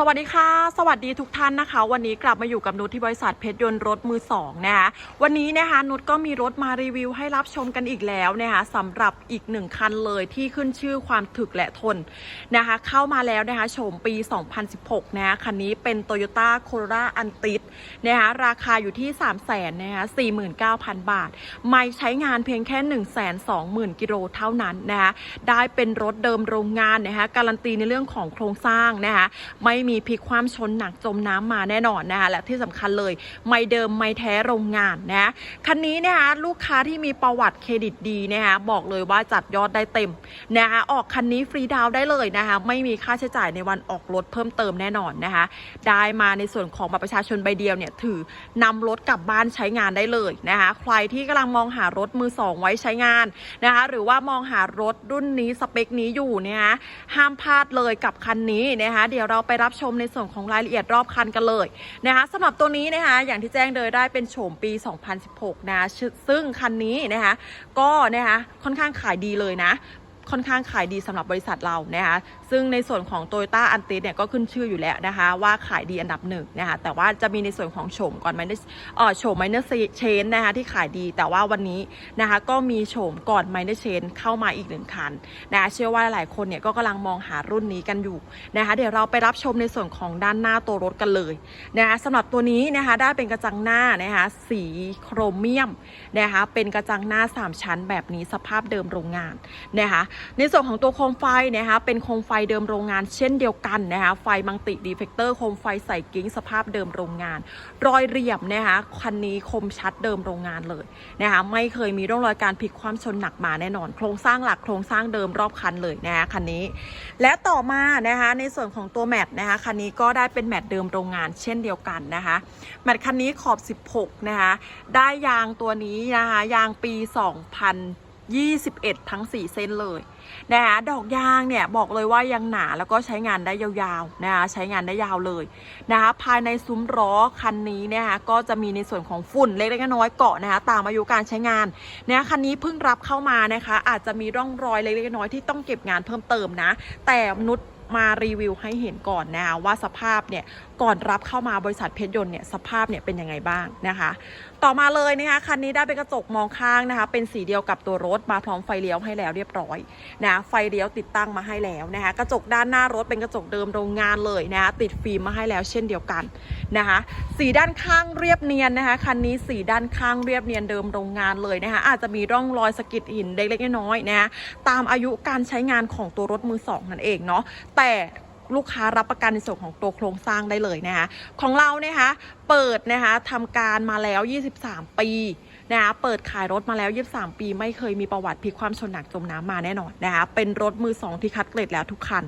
สวัสดีค่ะ สวัสดีทุกท่านนะคะ วันนี้กลับมาอยู่กับนุชที่บริษัทเพชรยนต์รถมือสองนะคะวันนี้นะคะนุชก็มีรถมารีวิวให้รับชมกันอีกแล้วนะคะสำหรับอีกหนึ่งคันเลยที่ขึ้นชื่อความถึกและทนนะคะ เข้ามาแล้วนะคะโฉมปี 2016 นะคะคันนี้เป็น Toyota Corolla Antis นะคะราคาอยู่ที่ 3 0 0 0 0 0นะคะ49,000 บาท ไม่ใช้งานเพียงแค่ 1 2 0 0 0 0 กิโลเท่านั้นนะคะได้เป็นรถเดิมโรงงานนะคะการันตีในเรื่องของโครงสร้างนะคะไม่มีพลิกความชนหนักจมน้ำมาแน่นอนนะคะและที่สำคัญเลย ไม่เดิมไม่แท้โรงงานนะคันนี้นะคะลูกค้าที่มีประวัติเครดิตดีนะคะบอกเลยว่าจัดยอดได้เต็มนะคะออกคันนี้ฟรีดาวได้เลยนะคะไม่มีค่าใช้จ่ายในวันออกรถเพิ่มเติมแน่นอนนะคะได้มาในส่วนของบัตรประชาชนใบเดียวเนี่ยถือนำรถกลับบ้านใช้งานได้เลยนะคะใครที่กำลังมองหารถมือสองไว้ใช้งานนะคะหรือว่ามองหารถรุ่นนี้สเปคนี้อยู่เนะคะห้ามพลาดเลยกับคันนี้นะคะเดี๋ยวเราไปรับชมในส่วนของรายละเอียดรอบคันกันเลยนะคะสำหรับตัวนี้นะคะอย่างที่แจ้งเลยได้เป็นโฉมปี 2016 นะซึ่งคันนี้นะคะก็นะคะค่อนข้างขายดีเลยนะ ค่อนข้างขายดีสำหรับบริษัทเรานะคะซึ่งในส่วนของ t o y ต้าอันติเนี่ยก็ขึ้นชื่ออยู่แล้วนะคะว่าขายดีอันดับหนึ่งนะคะแต่ว่าจะมีในส่วนของโฉมก่อนไมเนอร์เอ่อโฉมไมเนอร์เชนนะคะที่ขายดีแต่ว่าวันนี้นะคะก็มีโฉมก่อนไมเนอร์เชนเข้ามาอีกหนึ่งคันนะคะเชื่อว่าหลายคนเนี่ยก็กำลังมองหารุ่นนี้กันอยู่นะคะเดี๋ยวเราไปรับชมในส่วนของด้านหน้าตัวรถกันเลยนะคะสำหรับตัวนี้นะคะได้เป็นกระจังหน้านะคะสีโครเมียมนะคะเป็นกระจังหน้า 3 ชั้นแบบนี้สภาพเดิมโรงงานนะคะในส่วนของตัวโคมไฟนะคะเป็นโคมไฟเดิมโรงงานเช่นเดียวกันนะคะไฟมังติดีเฟกเตอร์โคมไฟใส่กิ้งสภาพเดิมโรงงาน รอยเรียบนะคะคันนี้คมชัดเดิมโรงงานเลยนะคะไม่เคยมีร่องรอยการพลิกความชนหนักมาแน่นอน โครงสร้างหลักโครงสร้างเดิมรอบคันเลยนะคะคันนี้ และต่อมานะคะในส่วนของตัวแมตนะคะคันนี้ก็ได้เป็นแมตเดิมโรงงานเช่นเดียวกันนะคะแมตคันนี้ขอบ 16 นะคะได้ยางตัวนี้นะคะยางปี 2021 ทั้ง 4 เส้นเลย นะคะดอกยางเนี่ยบอกเลยว่ายังหนาแล้วก็ใช้งานได้ยาวๆนะคะใช้งานได้ยาวเลยนะคะภายในซุ้มล้อคันนี้นะคะก็จะมีในส่วนของฝุ่นเล็กๆน้อยๆเกาะนะคะตามอายุการใช้งานนะคะคันนี้เพิ่งรับเข้ามานะคะ อาจจะมีร่องรอยเล็กๆน้อยๆที่ต้องเก็บงานเพิ่มเติมนะ แต่นุชมารีวิวให้เห็นก่อนนะคะว่าสภาพเนี่ยก่อนรับเข้ามาบริษัทเพชรยนต์เนี่ยสภาพเนี่ยเป็นยังไงบ้างนะคะ ต่อมาเลยนะคะคันนี้ได้เป็นกระจกมองข้างนะคะ เป็นสีเดียวกับตัวรถมาพร้อมไฟเลี้ยวให้แล้วเรียบร้อยนะไฟเลี้ยวติดตั้งมาให้แล้วนะคะ กระจกด้านหน้ารถเป็นกระจกเดิมโรงงานเลยนะคะติดฟิล์มมาให้แล้วเช่นเดียวกันนะคะ สีด้านข้างเรียบเนียนนะคะคันนี้สีด้านข้างเรียบเนียนเดิมโรงงานเลยนะคะ อาจจะมีร่องรอยสะกิดหินเล็กๆน้อยๆนะคะตามอายุการใช้งานของตัวรถมือสองนั่นเองเนาะแต่ ลูกค้ารับประกันในส่วนของตัวโครงสร้างได้เลยนะคะของเรานะคะเปิดนะคะทำการมาแล้ว 23 ปี นะคะเปิดขายรถมาแล้ว 23 ปีไม่เคยมีประวัติพลิกความชนหนักจมน้ำมาแน่นอนนะคะเป็นรถมือสองที่คัดเกรดแล้วทุกคัน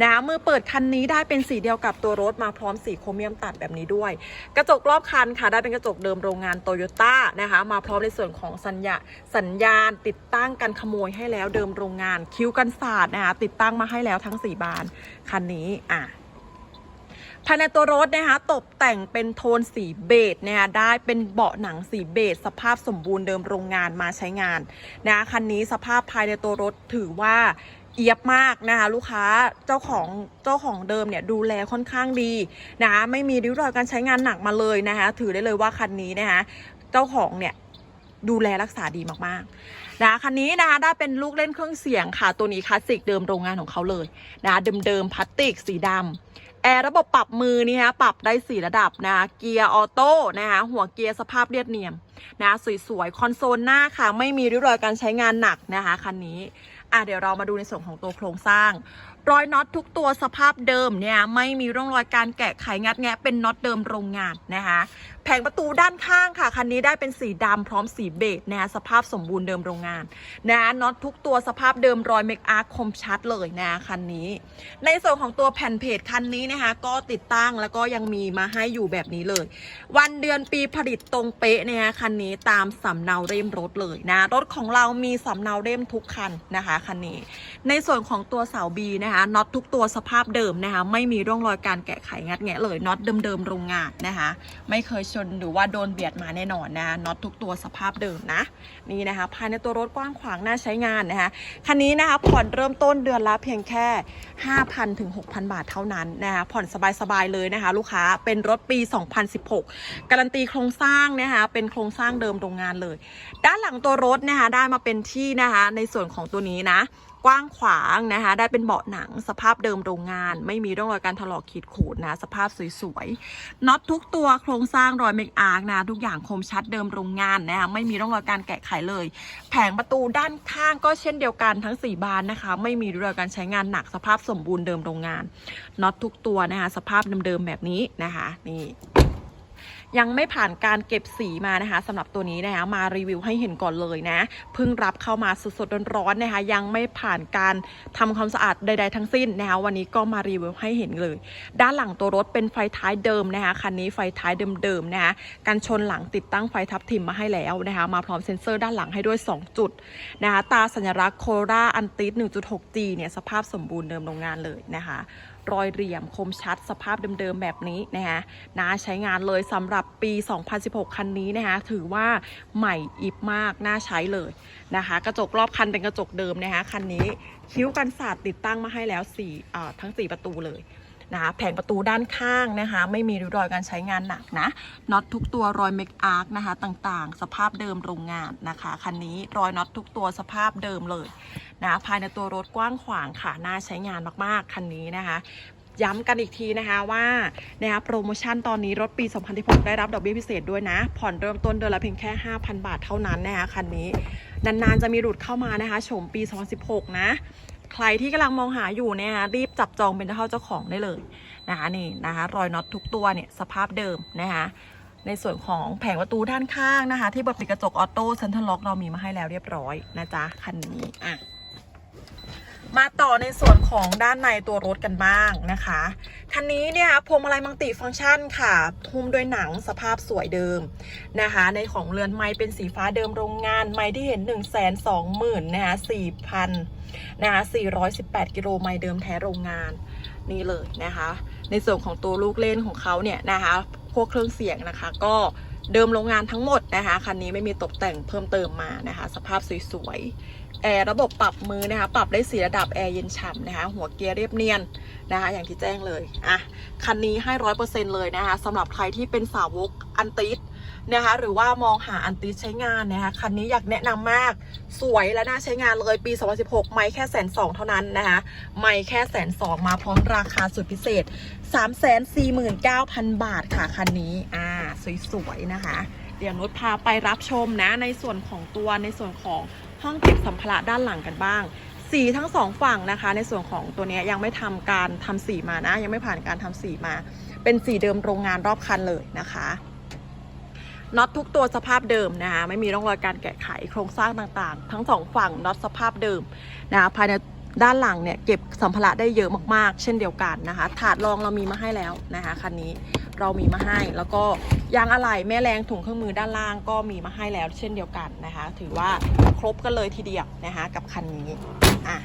นะคะมือเปิดคันนี้ได้เป็นสีเดียวกับตัวรถมาพร้อมสีโครเมียมตัดแบบนี้ด้วย กระจกรอบคันค่ะได้เป็นกระจกเดิมโรงงานโตโยต้านะคะมาพร้อมในส่วนของสัญญาสัญญาณ ติดตั้งกันขโมยให้แล้วเดิมโรงงาน คิ้วกันศาสตร์นะคะติดตั้งมาให้แล้วทั้ง 4 บานคันนี้อะ ภายในตัวรถนะคะตกแต่งเป็นโทนสีเบจนะคะได้เป็นเบาะหนังสีเบจสภาพสมบูรณ์เดิมโรงงานมาใช้งานนะคันนี้สภาพภายในตัวรถถือว่าเอียบมากนะคะลูกค้าเจ้าของเจ้าของเดิมเนี่ยดูแลค่อนข้างดีนะคะไม่มีริ้วรอยการใช้งานหนักมาเลยนะคะถือได้เลยว่าคันนี้นะคะเจ้าของเนี่ยดูแลรักษาดีมากๆนะคันนี้นะคะได้เป็นลูกเล่นเครื่องเสียงค่ะตัวนี้คลาสสิกเดิมโรงงานของเขาเลยนะะเดิมๆพลาสติกสีดำ แอร์ระบบปรับมือนี่ฮะปรับได้ 4 ระดับนะคะเกียร์ออโต้นะคะหัวเกียร์สภาพเรียบเนียมนะสวยๆ คอนโซลหน้าค่ะ ไม่มีริ้วรอยการใช้งานหนักนะคะคันนี้อะเดี๋ยวเรามาดูในส่วนของตัวโครงสร้าง รอยน็อตทุกตัวสภาพเดิมเนี่ยไม่มีร่องรอยการแกะไขงัดแงะเป็นน็อตเดิมโรงงานนะคะแผงประตูด้านข้างค่ะคันนี้ได้เป็นสีดำพร้อมสีเบจนะคะสภาพสมบูรณ์เดิมโรงงานนะน็อตทุกตัวสภาพเดิมรอยเมคอาร์คมชัดเลยนะคันนี้ ในส่วนของตัวแผ่นเพจคันนี้นะคะก็ติดตั้งแล้วก็ยังมีมาให้อยู่แบบนี้เลย วันเดือนปีผลิตตรงเป๊ะนะคะคันนี้ตามสำเนาเล่มรถเลยนะ รถของเรามีสำเนาเล่มทุกคันนะคะคันนี้ ในส่วนของตัวเสาบีนะคะน็อตทุกตัวสภาพเดิมนะคะ ไม่มีร่องรอยการแกะไขงัดแงะเลยน็อตเดิมๆโรงงานนะคะ ไม่เคยชนหรือว่าโดนเบียดมาแน่นอนนะน็อตทุกตัวสภาพเดิมนะนี่นะคะภายในตัวรถกว้างขวางน่าใช้งานนะคะคันนี้นะคะผ่อนเริ่มต้นเดือนละเพียงแค่ 5,000ถึง6,000 บาทเท่านั้นนะคะผ่อนสบายๆเลยนะคะ ลูกค้าเป็นรถปี 2016 การันตีโครงสร้างนะคะเป็นโครงสร้างเดิมโรงงานเลย ด้านหลังตัวรถนะคะได้มาเป็นที่นะคะในส่วนของตัวนี้นะ กว้างขวางนะคะ ได้เป็นเบาะหนังสภาพเดิมโรงงาน ไม่มีร่องรอยการถลอกขีดขูดนะสภาพสวยๆน็อตทุกตัวโครงสร้างรอยเมกอาร์กนะทุกอย่างคมชัดเดิมโรงงานนะคะไม่มีร่องรอยการแกะไขเลย แผงประตูด้านข้างก็เช่นเดียวกันทั้ง 4 บานนะคะ ไม่มีร่องรอยการใช้งานหนักสภาพสมบูรณ์เดิมโรงงานน็อตทุกตัวนะคะสภาพเดิมๆแบบนี้นะคะ นี่ ยังไม่ผ่านการเก็บสีมานะคะสำหรับตัวนี้นะคะมารีวิวให้เห็นก่อนเลยนะเพิ่งรับเข้ามาสดๆร้อนๆนะคะยังไม่ผ่านการทำความสะอาดใด ๆ ทั้งสิ้นนะคะวันนี้ก็มารีวิวให้เห็นเลย ด้านหลังตัวรถเป็นไฟท้ายเดิมนะคะคันนี้ไฟท้ายเดิมๆนะคะกันชนหลังติดตั้งไฟทับทิมมาให้แล้วนะคะมาพร้อมเซ็นเซอร์ด้านหลังให้ด้วย 2 จุดนะคะตาสัญลักษณ์โคราอันติส 1.6G เนี่ยสภาพสมบูรณ์เดิมโรงงานเลยนะคะ รอยเหลี่ยมคมชัดสภาพเดิมๆแบบนี้นะคะน่าใช้งานเลยสำหรับปี 2016 คันนี้นะคะถือว่าใหม่อิบมากน่าใช้เลยนะคะ กระจกรอบคันเป็นกระจกเดิมนะคะคันนี้คิ้วกันศาสตร์ติดตั้งมาให้แล้วสี่อ่าทั้ง 4 ประตูเลย นะคะแผงประตูด้านข้างนะคะ ไม่มีริ้วรอยการใช้งานหนักนะน็อตทุกตัวรอยเมกอาร์คนะคะต่างๆ สภาพเดิมโรงงานนะคะคันนี้รอยน็อตทุกตัวสภาพเดิมเลยนะภายในตัวรถกว้างขวางค่ะน่าใช้งานมากๆคันนี้นะคะย้ำกันอีกทีนะคะว่านะคะโปรโมชั่นตอนนี้รถปี 2016 ได้รับดอกเบี้ยพิเศษด้วยนะ ผ่อนเริ่มต้นเดือนละเพียงแค่ 5,000 บาทเท่านั้นนะคะคันนี้ นานๆ จะมีหลุดเข้ามานะคะ ชมปี 2016 นะ ใครที่กำลังมองหาอยู่เนี่ยนะรีบจับจองเป็นเจ้าเจ้าของได้เลยนะคะนี่นะคะรอยน็อตทุกตัวเนี่ยสภาพเดิมนะคะในส่วนของแผงประตูด้านข้างนะคะ ที่แบบปิดกระจกออโต้เซ็นทรัลล็อกเรามีมาให้แล้วเรียบร้อยนะจ๊ะคันนี้อะ มาต่อในส่วนของด้านในตัวรถกันบ้างนะคะ คันนี้เนี่ยพวงมาลัยมัลติฟังก์ชันค่ะหุ้มด้วยหนังสภาพสวยเดิมนะคะ ในของเรือนไม้เป็นสีฟ้าเดิมโรงงาน ไม้ที่เห็น 1 2 0 0 0 0นะคะ4,000นะคะ418 กิโลไม้เดิมแท้โรงงานนี่เลยนะคะ ในส่วนของตัวลูกเล่นของเขาเนี่ยนะคะ พวกเครื่องเสียงนะคะก็เดิมโรงงานทั้งหมดนะคะ คันนี้ไม่มีตกแต่งเพิ่มเติมมานะคะ สภาพสวย แอร์ระบบปรับมือนะคะ ปรับได้สีระดับแอร์เย็นฉ่ำนะคะ หัวเกียร์เรียบเนียนนะคะ อย่างที่แจ้งเลย อะ คันนี้ให้ร้อยเปอร์เซ็นเลยนะคะสำหรับใครที่เป็นสาวกอันติสนะคะ หรือว่ามองหาอันติสใช้งานนะคะ คันนี้อยากแนะนำมาก สวยและน่าใช้งานเลยปี 2016 ไม่แค่แสนสองเท่านั้นนะคะ ไม่แค่แสนสองมาพร้อมราคาสุดพิเศษ 349,000 บาทค่ะคันนี้ อ่า สวยๆนะคะ เดี๋ยวนุชพาไปรับชมนะ ในส่วนของตัวในส่วนของ ห้องเก็บสัมภาระด้านหลังกันบ้าง สีทั้งสองฝั่งนะคะ ในส่วนของตัวนี้ยังไม่ทำการทำสีมานะ ยังไม่ผ่านการทำสีมา เป็นสีเดิมโรงงานรอบคันเลยนะคะน็อตทุกตัวสภาพเดิมนะคะไม่มีร่องรอยการแกะไขโครงสร้างต่างๆ ทั้งสองฝั่งน็อตสภาพเดิมนะคะภายใน ด้านหลังเนี่ยเก็บสัมภาระได้เยอะมากๆ เช่นเดียวกันนะคะ ถาดรองเรามีมาให้แล้วนะคะคันนี้เรามีมาให้ แล้วก็ยางอะไหล่แม่แรงถุงเครื่องมือด้านล่างก็มีมาให้แล้ว เช่นเดียวกันนะคะ ถือว่าครบกันเลยทีเดียวนะคะกับคันนี้อะ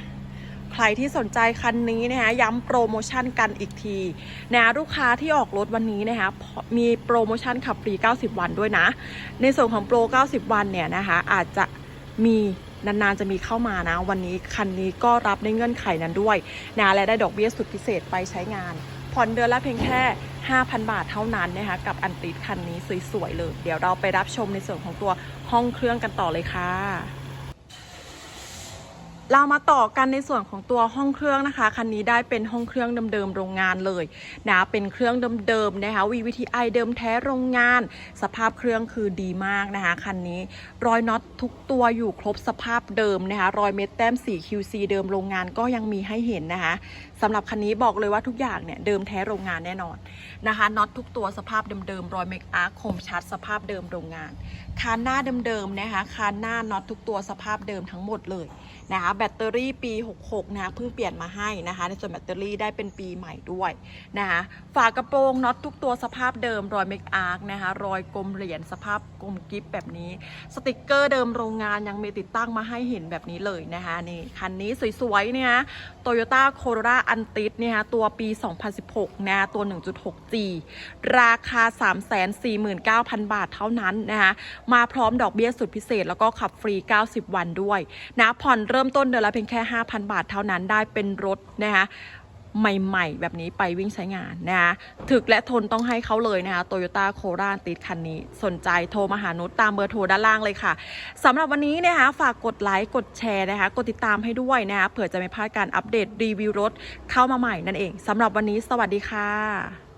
ใครที่สนใจคันนี้นะคะย้ำโปรโมชั่นกันอีกทีนะลูกค้าที่ออกรถวันนี้นะคะมีโปรโมชั่นขับฟรี 90 วันด้วยนะ ในส่วนของโปร 90 วันเนี่ยนะคะอาจจะ มีนานๆจะมีเข้ามานะ วันนี้คันนี้ก็รับในเงื่อนไขนั้นด้วยนะและได้ดอกเบี้ยสุดพิเศษไปใช้งาน ผ่อนเดือนละเพียงแค่ 5,000 บาทเท่านั้นนะคะกับอันติดคันนี้สวยๆเลย เดี๋ยวเราไปรับชมในส่วนของตัวห้องเครื่องกันต่อเลยค่ะ เรามาต่อกันในส่วนของตัวห้องเครื่องนะคะ คันนี้ได้เป็นห้องเครื่องเดิมๆโรงงานเลยนะ เป็นเครื่องเดิมๆนะคะ VVTi เดิมแท้โรงงาน สภาพเครื่องคือดีมากนะคะ คันนี้รอยน็อตทุกตัวอยู่ครบสภาพเดิมนะคะ รอยเม็ดแต้มสี QC เดิมโรงงานก็ยังมีให้เห็นนะคะ สำหรับคันนี้บอกเลยว่าทุกอย่างเนี่ยเดิมแท้โรงงานแน่นอนนะคะน็อตทุกตัวสภาพเดิมๆรอยเมคอาร์คมชัดสภาพเดิมโรงงาน คานหน้าเดิมๆนะคะคานหน้าน็อตทุกตัวสภาพเดิมทั้งหมดเลยนะคะแบตเตอรี่ปี 66 นะคะเพิ่งเปลี่ยนมาให้นะคะ ในส่วนแบตเตอรี่ได้เป็นปีใหม่ด้วยนะคะฝากระโปรงน็อตทุกตัวสภาพเดิมรอยเมคอาร์คนะคะรอยกลมเหรียญสภาพกลมกิฟแบบนี้สติกเกอร์เดิมโรงงานยังมีติดตั้งมาให้เห็นแบบนี้เลยนะคะนี่คันนี้สวยๆเนี่ยโตโยต้าโคโร a อันติดเนี่ยตัวปี 2016 นะ ตัว 1.6G ราคา 349,000 บาทเท่านั้นนะคะมาพร้อมดอกเบี้ยสุดพิเศษ แล้วก็ขับฟรี 90 วันด้วย นะผ่อนเริ่มต้นเดือนละเพียงแค่ 5,000 บาทเท่านั้นได้เป็นรถนะคะ ใหม่ๆ แบบนี้ไปวิ่งใช้งานนะคะถึกและทนต้องให้เขาเลยนะคะโตโยต้าโคราติดคันนี้ สนใจโทรมาหานุชตามเบอร์โทรด้านล่างเลยค่ะสำหรับวันนี้นะคะฝากกดไลค์กดแชร์นะคะกดติดตามให้ด้วยนะคะเผื่อจะไม่พลาดการอัปเดตรีวิวรถเข้ามาใหม่นั่นเองสำหรับวันนี้สวัสดีค่ะ